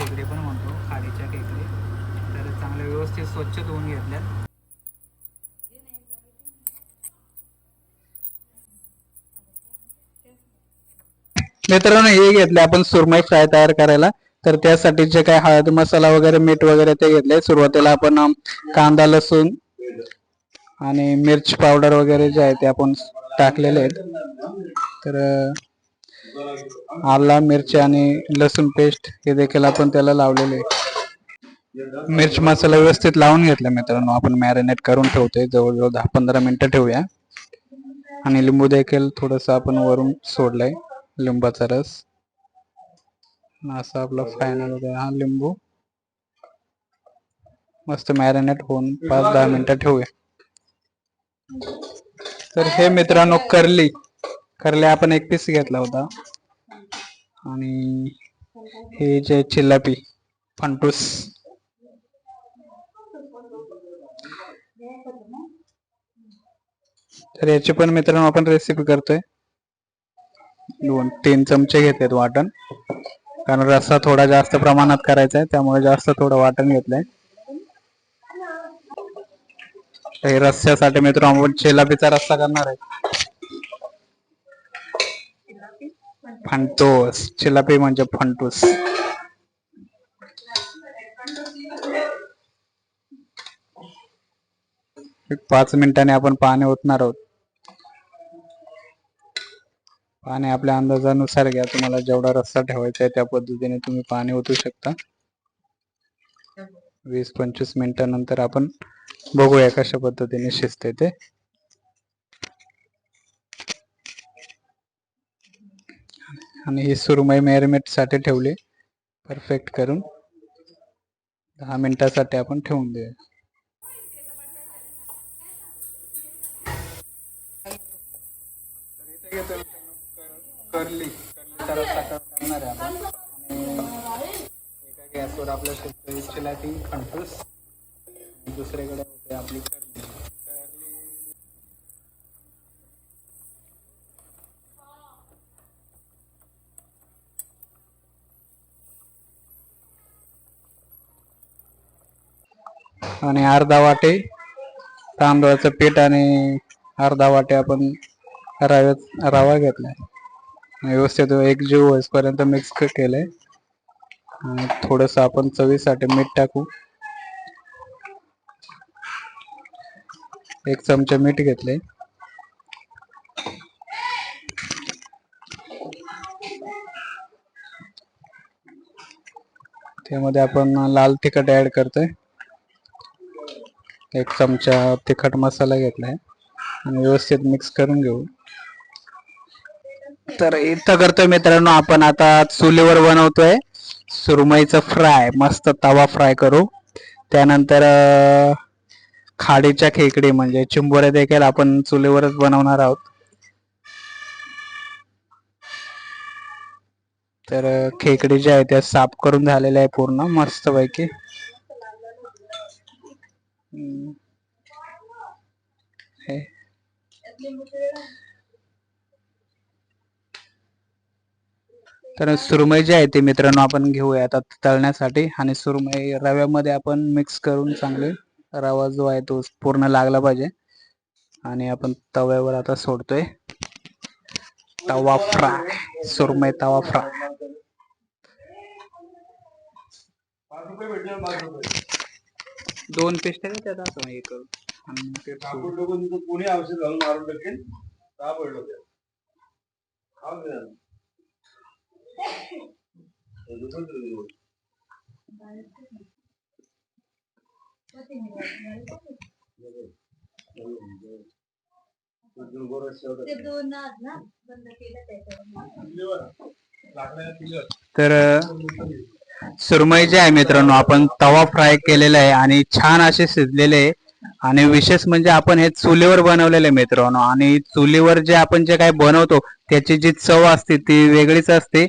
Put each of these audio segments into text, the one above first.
खेकडे पण म्हणतो खाडीच्या खेकडे तर चांगल्या व्यवस्थित स्वच्छ धुवून घेतल्यात. मित्रांनो हे घेतले आपण सुरमई फ्राय तयार करायला. तर त्यासाठी जे काय हळद मसाला वगैरे मीठ वगैरे ते घेतले. सुरुवातीला आपण कांदा लसूण आणि मिरची पावडर वगैरे जे आहे ते आपण टाकलेले आहेत. तर आला मिरची आणि लसूण पेस्ट हे देखील आपण त्याला लावलेले आहे. मिरच मसाला व्यवस्थित लावून घेतला मित्रांनो. आपण मॅरिनेट करून ठेवतोय. जवळजवळ दहा पंधरा मिनिटं ठेवूया. आणि लिंबू देखील थोडस आपण वरून सोडलंय लिंबाचा रस. असा आपला फायनल हा लिंबू. मस्त मॅरिनेट होऊन पाच दहा मिनिटं ठेवूया. तर हे मित्रांनो करली करली आपण एक पीस घेतला होता. आणि हे जे चिल्लापी फंटूस. तर याची पण मित्रांनो आपण रेसिपी करतोय. दोन तीन चमचे घेतलेत वाटण. कारण रस्सा थोडा जास्त प्रमाणात करायचा आहे त्यामुळे जास्त थोडं वाटण घेतलंय. हे रस्स्यासाठी मित्रांनो आपण चिलापीचा रस्सा करणार आहे. फंटोस चिलापी म्हणजे फंटूस एक पाच मिनिटांनी आपण पाणी ओतणार आहोत. पाणी आपल्या अंदाजानुसार घ्या. तुम्हाला जेवढा रस्सा ठेवायचा आहे त्या पद्धतीने तुम्ही पाणी ओतू शकता. वीस पंचवीस मिनिटानंतर आपण बघूया कशा पद्धतीने शिजते ते. आणि ही सुरमई मॅरिनेटसाठी ठेवली. परफेक्ट करून दहा मिनिटासाठी आपण ठेवून देऊया. करली करलीचा करणार आहे आपण एका गॅसवर आपल्या शेतकरी चिलाटी खंटूस दुसरीकडे होते आपली करली. आणि अर्धा वाटे तांदळाचं पीठ आणि अर्धा वाटे आपण रव्यात रवा घेतलाय. व्यवस्थित एक जीव होईपर्यंत मिक्स केलंय. आणि थोडस आपण चवीसाठी मीठ टाकू. एक चमचा मीठ घेतले त्यामध्ये आपण लाल तिखट ऍड करतोय. एक चमचा तिखट मसाला घेतलाय. आणि व्यवस्थित मिक्स करून घेऊ. तर इथं करतोय मित्रांनो आपण आता चुलीवर बनवतोय सुरमईचं फ्राय. मस्त तवा फ्राय करू. त्यानंतर खाडीच्या खेकडी म्हणजे चिंबोऱ्या देखील आपण चुलीवरच बनवणार आहोत. तर खेकडी ज्या आहेत त्या साफ करून झालेल्या आहे पूर्ण मस्त पैकी तर सुरमई जी आहे ती मित्रांनो आपण घेऊया. आता तळण्यासाठी आणि सुरमई रव्यामध्ये आपण मिक्स करून चांगले रवा जो आहे तो पूर्ण लागला पाहिजे. आणि आपण तव्यावर आता सोडतोय. तवा फ्राय. सुरमई तवा फ्राय. दोन पेस्ट आहे त्यात असं हे सोडून. कोणी औषध घालून मारून टाकेल का पडलं खाऊ तरी सुरमई जे आहे मित्रांनो आपण तवा फ्राय केलेला आहे आणि छान असे शिजलेले आहे. आणि विशेष म्हणजे आपण हे चुलीवर बनवलेले आहे मित्रांनो. आणि चुलीवर जे आपण जे काय बनवतो त्याची जी चव असते ती वेगळीच असते.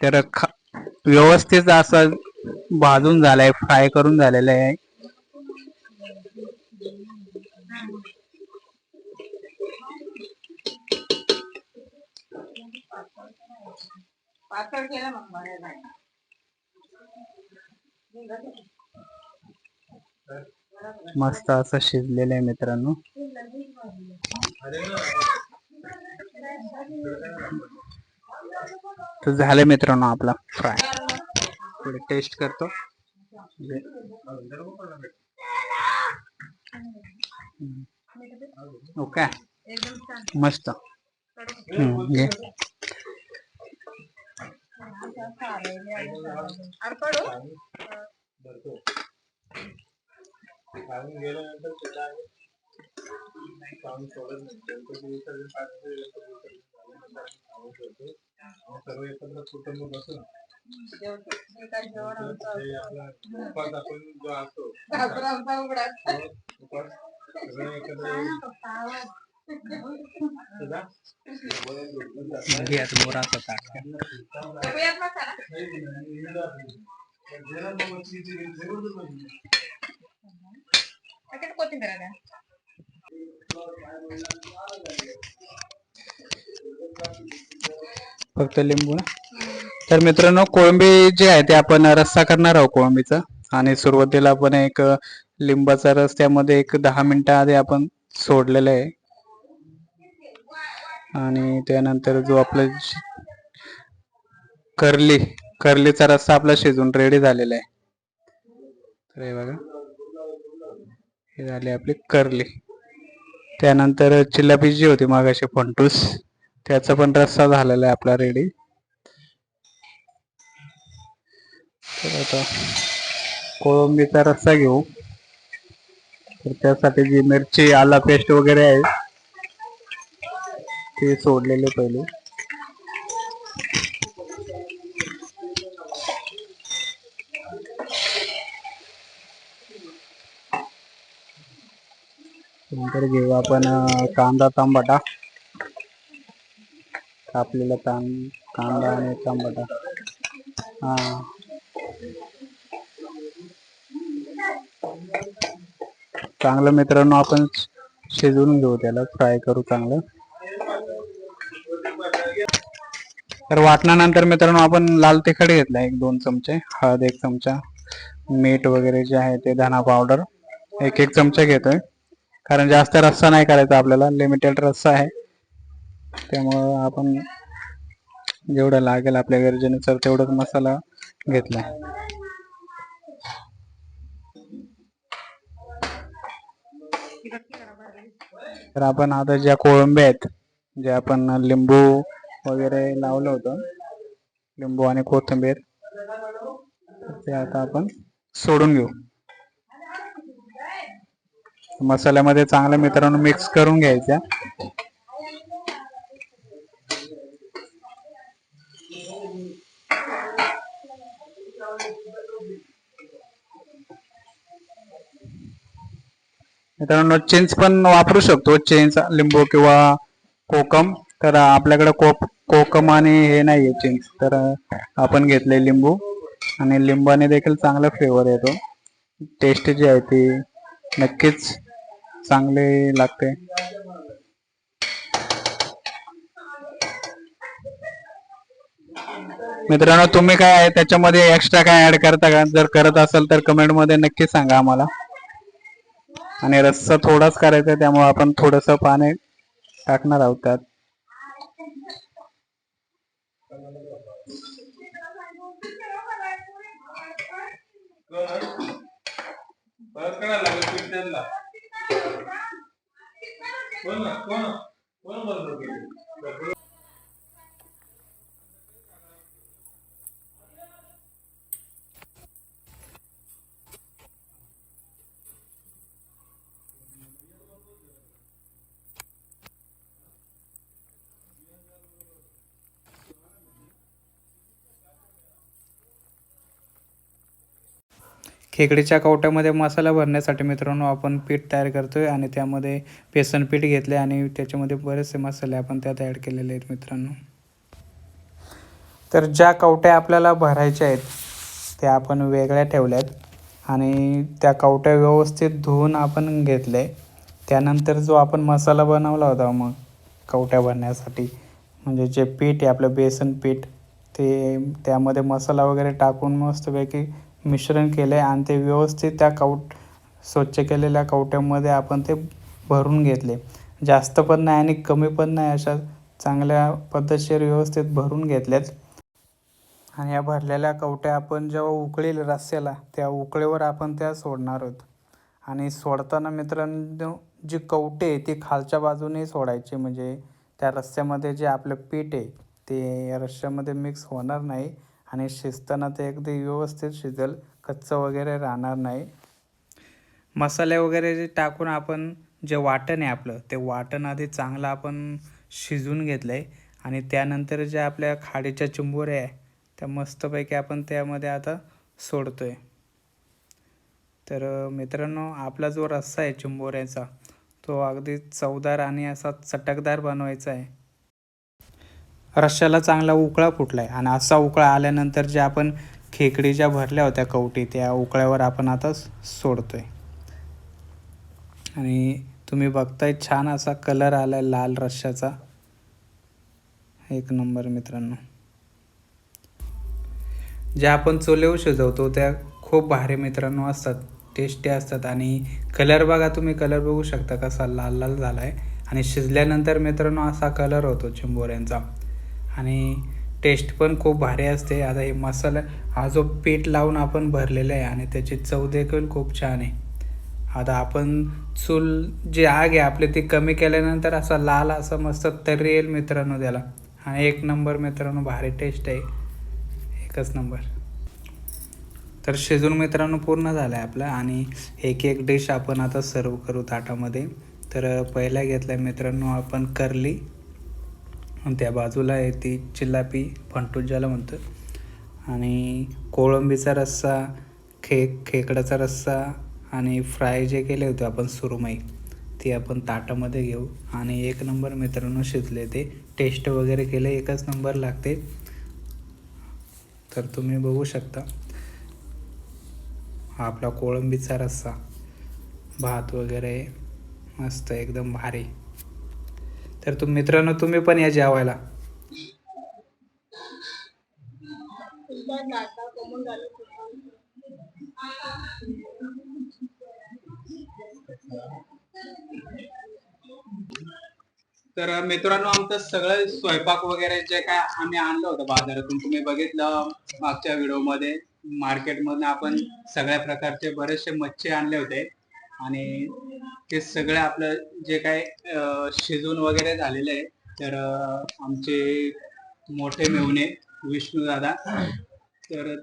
तर व्यवस्थित असं भाजून झालंय फ्राय करून झालेलं आहे. केलं मग मला मस्त असं शिजलेलं आहे मित्रांनो. तर झालं मित्रांनो आपला फ्राय. थोडं टेस्ट करतो. ओके. मस्त. घे. अडपडू खाऊन गेल्यानंतर त्याला आम्ही खाऊन सोडत नाही गणपती विसर्जन पाच दिवस खाऊन ठेवतो. मग सर्व एकत्र कुटुंब बसून जेवतो हे काय जेवण आमचं ते आपला उपवास आपण जो असतो घाबरा आमचा उघडा तो उपवास सगळे एकत्र येऊन सुद्धा घे आता बोरा ताट. कोथिंबीर फक्त लिंबू ना तर मित्रांनो कोळंबी जे आहे ते आपण रस्सा करणार आहोत कोळंबीचा आणि सुरुवातीला आपण एक लिंबाचा रस त्यामध्ये एक दहा मिनिटं आधी आपण सोडलेला आहे आणि त्यानंतर जो आपला करली करलीचा रस्सा आपला शिजून रेडी झालेला आहे. तर हे बघा. हे झाले आपली करली त्यानंतर चिल्लापी जी होती मागाशी फंटूस. त्याचा पण रस्सा झालेला आहे आपला रेडी तर आता कोळंबीचा रस्सा घेऊ. तर त्यासाठी जी मिरची आला पेस्ट वगैरे आहे ते सोडलेले पहिले. नंतर घेऊ आपण कांदा तांबाटा. कापलेला तां कांदा आणि तांबाटा. हा. चांगलं मित्रांनो आपण शिजवून घेऊ त्याला. फ्राय करू चांगलं. तर वाटणानंतर मित्रांनो आपण लाल तिखट घेतला एक दोन चमचे हळद एक चमचा मीठ वगैरे जे आहे ते धना पावडर एक एक चमचा घेतोय. कारण जास्त रस्सा नाही करायचा आपल्याला लिमिटेड रस्सा आहे. त्यामुळं आपण जेवढं लागेल आपल्या गरजेनुसार तेवढाच मसाला घेतलाय. तर आपण आता ज्या कोळंब्या आहेत जे आपण लिंबू वगैरे लावलं होतं. लिंबू आणि कोथिंबीर. ते आता आपण सोडून घेऊ. मसाल्यामध्ये चांगलं मित्रांनो मिक्स करून घ्यायच्या. मित्रांनो चिंच पण वापरू शकतो. चिंच लिंबू किंवा कोकम. तर आपल्याकडे कोक कोकम आणि हे आहे चिंच तर आपण घेतले लिंबू. आणि लिंबाने देखील चांगला फ्लेवर येतो. टेस्ट जी आहे ती नक्कीच चांगली लागते. मित्रांनो तुम्ही काय आहे त्याच्यामध्ये एक्स्ट्रा काय ऍड करता का? जर करत असाल तर कमेंटमध्ये नक्की सांगा आम्हाला. आणि रस्सा थोडाच करायचा आहे त्यामुळे आपण थोडस पाणी टाकणार आहोत त्यात. परत करायला लागेल पीठ त्यांना. कोण ना? कोण? कोण बरोबर केली खेकडीच्या कवट्यामध्ये मसाला भरण्यासाठी मित्रांनो आपण पीठ तयार करतो आहे आणि त्यामध्ये बेसन पीठ घेतले आणि त्याच्यामध्ये बरेचसे मसाले आपण त्यात ॲड केलेले आहेत मित्रांनो. तर ज्या कवट्या आपल्याला भरायच्या आहेत त्या आपण वेगळ्या ठेवल्यात आणि त्या कवट्या व्यवस्थित धुवून आपण घेतले त्यानंतर जो आपण मसाला बनवला होता मग कवट्या भरण्यासाठी म्हणजे जे पीठ आहे आपलं बेसन पीठ ते त्यामध्ये मसाला वगैरे टाकून मस्तपैकी मिश्रण केलं आहे आणि ते व्यवस्थित त्या कवट स्वच्छ केलेल्या कवट्यामध्ये आपण ते भरून घेतले. जास्त पण नाही आणि कमी पण नाही अशा चांगल्या पद्धतशीर व्यवस्थित भरून घेतल्यात. आणि या भरलेल्या कवट्या आपण जेव्हा उकळील रस्स्याला त्या उकळीवर आपण त्या सोडणार आहोत. आणि सोडताना मित्रांनो जी कवटे ती खालच्या बाजूने सोडायची. म्हणजे त्या रस्स्यामध्ये जे आपलं पीठ आहे ते या रश्श्यामध्ये मिक्स होणार नाही. आणि शिजताना ते अगदी व्यवस्थित शिजेल. कच्चं वगैरे राहणार नाही. मसाले वगैरे जे टाकून आपण जे वाटण आहे आपलं ते वाटण आधी चांगलं आपण शिजून घेतलं आहे आणि त्यानंतर जे आपल्या खाडीच्या चिंबोऱ्या आहे त्या मस्तपैकी आपण त्यामध्ये आता सोडतो आहे तर मित्रांनो आपला जो रस्सा आहे चिंबोऱ्याचा तो अगदी चवदार आणि असा चटकदार बनवायचा आहे. रश्श्याला चांगला उकळा फुटला आहे आणि असा उकळा आल्यानंतर जे आपण खेकडी ज्या भरल्या होत्या कवटी त्या उकळ्यावर आपण आता सोडतोय. आणि तुम्ही बघताय छान असा कलर आलाय लाल रश्श्याचा. एक नंबर मित्रांनो. ज्या आपण चुलीवर शिजवतो त्या खूप भारी मित्रांनो असतात टेस्टी असतात. आणि कलर बघा तुम्ही कलर बघू शकता कसा लाल लाल झाला आहे आणि शिजल्यानंतर मित्रांनो असा कलर होतो चिंबोऱ्यांचा. आणि टेस्ट पण खूप भारी असते. आता हे मसाला हा जो पीठ लावून आपण भरलेला आहे आणि त्याची चव देखील खूप छान आहे. आता आपण चूल जी आग आहे आपली ती कमी केल्यानंतर असा लाल असा मस्त तर्री येईल मित्रांनो त्याला. आणि एक नंबर मित्रांनो भारी टेस्ट आहे. एकच नंबर. तर शिजून मित्रांनो पूर्ण झालं आहे आपलं आणि एक एक डिश आपण आता सर्व करू ताटामध्ये. तर पहिला घेतला आहे मित्रांनो आपण करली आणि त्या बाजूला आहे ती चिल्लापी फंटूस ज्याला म्हणतो आणि कोळंबीचा रस्सा खेक खेकडाचा रस्सा आणि फ्राय जे केले होते आपण सुरमई ते आपण ताटामध्ये घेऊ. आणि एक नंबर मित्रांनो शिजले ते. टेस्ट वगैरे केले एकच नंबर लागते. तर तुम्ही बघू शकता. हा आपला कोळंबीचा रस्सा भात वगैरे मस्त एकदम भारी. तर तुम मित्रांनो तुम्ही पण या जेवायला. तर मित्रांनो आमचं सगळं स्वयंपाक वगैरे जे काय आम्ही आणलं होतं बाजारातून तुम्ही बघितलं मागच्या व्हिडिओमध्ये मार्केटमधून आपण सगळ्या प्रकारचे बरेचसे मच्छी आणले होते. आणि ते सगळं आपलं जे काय अं, शिजून वगैरे झालेलं आहे तर आमचे मोठे मेवणे विष्णू दादा तर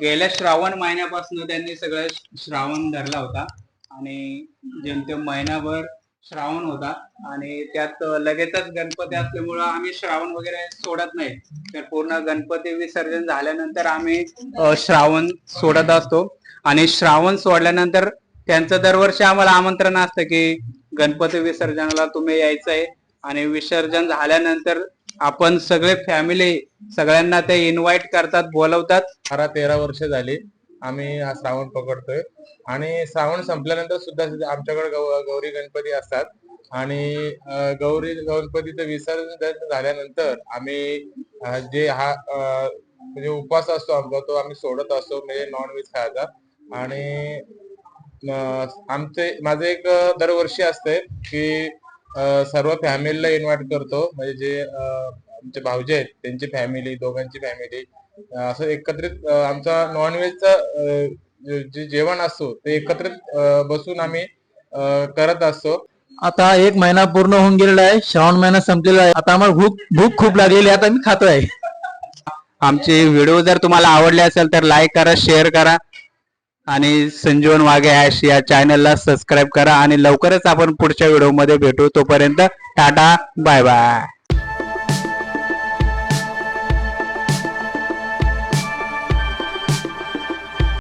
गेल्या श्रावण महिन्यापासून त्यांनी सगळं श्रावण धरला होता आणि जेमतेम महिनाभर श्रावण होता आणि त्यात लगेचच गणपती असल्यामुळं आम्ही श्रावण वगैरे सोडत नाही. तर पूर्ण गणपती विसर्जन झाल्यानंतर आम्ही श्रावण सोडत असतो आणि श्रावण सोडल्यानंतर त्यांचं दरवर्षी आम्हाला आमंत्रण असतं की गणपती विसर्जनाला तुम्ही यायचंय. आणि विसर्जन झाल्यानंतर आपण सगळे फॅमिली सगळ्यांना ते इन्व्हाइट करतात बोलवतात. अठरा तेरा वर्ष झाली आम्ही हा श्रावण पकडतोय. आणि श्रावण संपल्यानंतर सुद्धा आमच्याकडे गौ- गौरी गणपती असतात. आणि गौरी गणपतीचं विसर्जन झाल्यानंतर आम्ही जे हा म्हणजे उपवास असतो आमचा तो आम्ही सोडत असतो म्हणजे नॉन व्हेज खायचा. आणि आमचे माझं एक दरवर्षी असते की सर्व फॅमिलीला इन्व्हाइट करतो. म्हणजे जे आमचे भाऊजे आहेत त्यांची फॅमिली दोघांची फॅमिली असं एकत्रित आमचा नॉनव्हेजचा जे जेवण असतो ते एकत्रित बसून आम्ही करत असतो. आता एक महिना पूर्ण होऊन गेलेला आहे. श्रावण महिना संपलेला आहे. आता आम्हाला भूक भूक खूप लागलेली आहे. आता मी खातोय. आमचे व्हिडिओ जर तुम्हाला आवडले असेल तर लाईक करा शेअर करा. आणि संजीवन वाघे ॲश या चॅनलला सबस्क्राईब करा आणि लवकरच आपण पुढच्या व्हिडिओमध्ये भेटू. तोपर्यंत टाटा बाय बाय